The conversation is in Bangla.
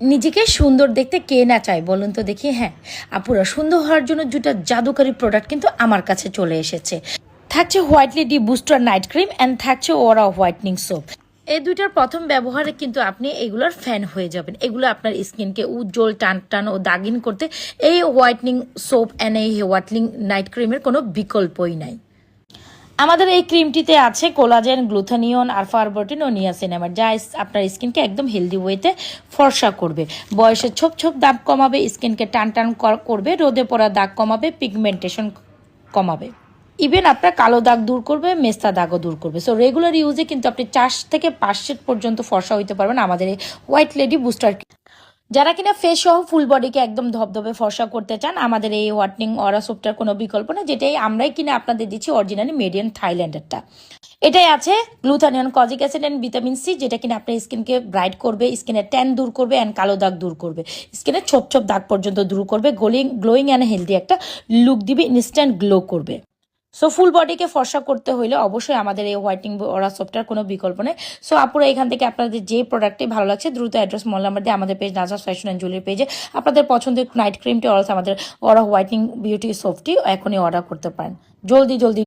নিজেকে সুন্দর দেখতে কে না চায় বলুন তো দেখি হ্যাঁ। আপুরা, সুন্দর হওয়ার জন্য দুটা জাদুকারী প্রোডাক্ট কিন্তু আমার কাছে চলে এসেছে। থাকছে Whitely D booster night cream and থাকছে ওরা হোয়াইটনিং সোপ এই দুইটার প্রথম ব্যবহারে কিন্তু আপনি এগুলোর ফ্যান হয়ে যাবেন। এগুলো আপনার স্কিনকে উজ্জ্বল টান টান ও দাগিন করতে এই হোয়াইটনিং সোপ অ্যান্ড এই হোয়াইটনিং নাইট ক্রিমের কোনো বিকল্পই নাই। আমাদের এই ক্রিমটিতে আছে কোলাজেন গ্লুথানিয়ন আর ফারবটিন ও নিয়াসিনামার যা আপনার স্কিনকে একদম হেলদি ওয়েতে ফর্সা করবে। বয়সের ছোপ ছোপ দাগ কমাবে, স্কিনকে টান টান কর- করবে, রোদে পড়া দাগ কমাবে পিগমেন্টেশন কমাবে। ইভেন আপনার কালো দাগ দূর করবে, মেস্তা দাগও দূর করবে। সো রেগুলার ইউজে কিন্তু আপনি চার থেকে পাঁচ পর্যন্ত ফর্সা হইতে পারবেন আমাদের এই হোয়াইট লেডি বুস্টার যারা কিনা ফেস সহ ফুল বডিকে একদম ধবধবে, ফর্সা করতে চান, আমাদের এই হোয়াটনিং অরা সোপটার কোনো বিকল্প না যেটাই আমরাই কিনা আপনাদের দিচ্ছি অরিজিনালি মেডিয়ান থাইল্যান্ডেরটা। এটাই আছে glutathione kojic acid and vitamin C যেটা কিনা আপনার স্কিনকে ব্রাইট করবে স্কিনের ট্যান দূর করবে অ্যান্ড কালো দাগ দূর করবে। স্কিনের ছোপ ছোপ দাগ পর্যন্ত দূর করবে গ্লোয়িং গ্লোয়িং অ্যান্ড হেলদি একটা লুক দিবে ইনস্ট্যান্ট গ্লো করবে। সো ফুল বডিকে ফর্সা করতে হইলে অবশ্যই আমাদের এই হোয়াইটিং ওরা সোপটার কোনো বিকল্প নেই। সো আপুরা এখান থেকে আপনাদের যে প্রোডাক্টটি ভালো লাগছে, দ্রুত অ্যাড্রেস মোবাইল নাম্বার দিয়ে আমাদের পেজ নাজাস ফ্যাশন অ্যান্ড জুয়েলারি পেজে আপনাদের পছন্দের নাইট ক্রিমটি অরস আমাদের ওরা হোয়াইটিং বিউটি সোপটি এখনই অর্ডার করতে পারেন। জলদি জলদি